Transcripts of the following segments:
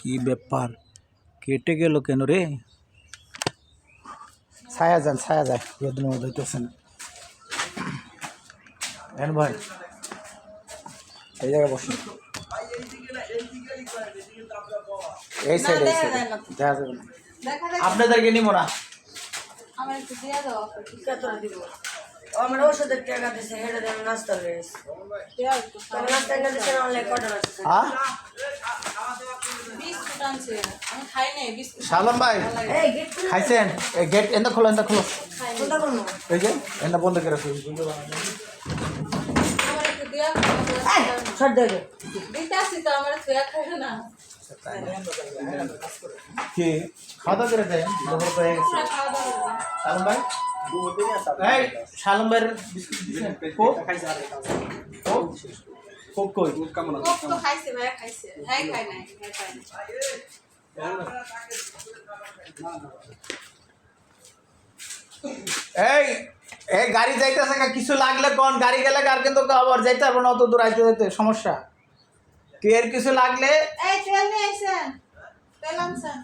কি ব্যাপার? কেটে গেল কেন রে? ছায়া যান ছায়া যায়। রোদ্রের মধ্যে হইতেছে না। এন ভাই এই জায়গায় বসুন। এই সাইড এই সাইড দেখা যাবে না। আপনাদেরকে নিব না। আমার একটু দিয়ে দাও কত দিব। আমার ওষুধের টাকা দিছে হেডে দেন নাস্তা লইস দেওয়া নাস্তা এনে দিছে না অনলাইন কটা আছে। হ্যাঁ শালম ভাই। খাইছেন? গেট এনে খোলো এনে খোলো। এই যে এনে বন্ধ করে রাখো। কি? খাওয়া করে দেয়। শালম ভাই। শালম ভাইয়ের বিস্কুট কোক কই কোক তো খাইছে ভাইয়া খাইছে। হ্যাঁ খাই নাই হ্যাঁ খাই এই এই গাড়ি যাইতেছে না কিছু লাগলে কোন? গাড়ি গেলে আর কিন্তু আবার যাইতে পারব না অত দূর আইতে যেতে সমস্যা। কি এর কিছু লাগলে? এই তেল নিয়ে আইছেন। তেল আনছেন।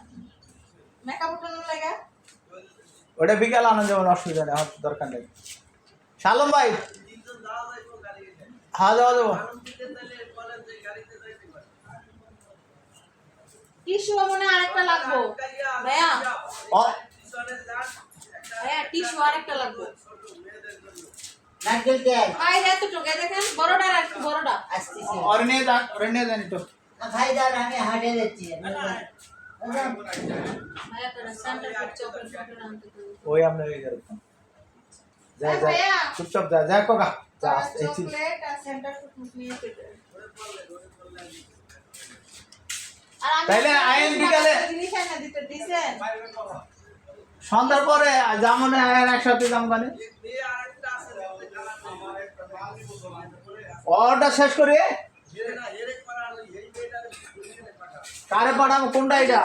মেকআপ উঠানোর লাগা। ওটা বিকাল আনা যাবেন অসুবিধা নেই দরকার নেই। শালম ভাই খাওয়া দাওয়া কি শুভ মনে আরেকটা লাগবো ভাইয়া ভাইয়া টিস্যু আরেকটা লাগবো নারকেল তেল ভাই এত টুকে দেখেন বড়টা রাখ বড়টা আসতেছে অরনে দা অরনে দেন তো ভাই দা আমি হাটে যাচ্ছি ওই আমরা ওই করতাম যা যা চুপচাপ যা যা যা আইন বিকালে সন্ধ্যার পরে জামনে আয়ের একসাথে দাম গানে অর্ডার শেষ করে? কারে পাঠাবো? কোনটা এটা?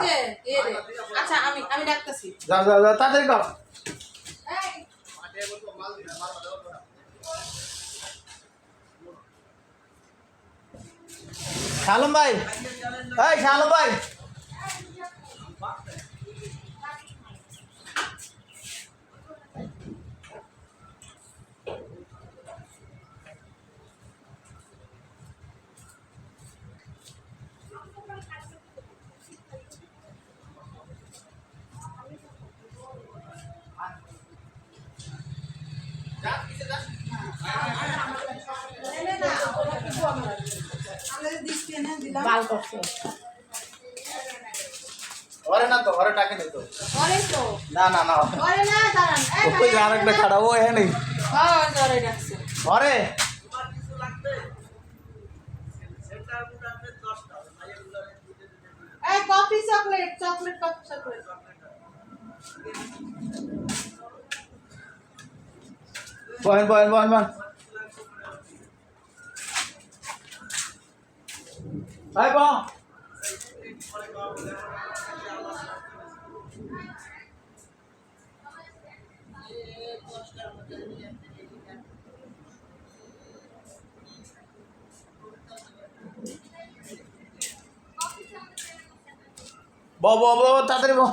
আচ্ছা আমি আমি ডাকতেছি। যা যা যা তাড়াতাড়ি কর। শালম ভাই এই শালম ভাই। দিলাম। বাল করছ। ওরে না তো ওরে টাকে নেই তো। ওরে তো। না না না। ওরে না দাঁড়ান। ওই আর একটা খাড়া ও নেই। হ্যাঁ ওরে ডাকছে ওরে এই coffee chocolate chocolate coffee chocolate. বহেন বহেন বহেন বহেন। ভাই বা ব ব তাড়াতাড়ি বহ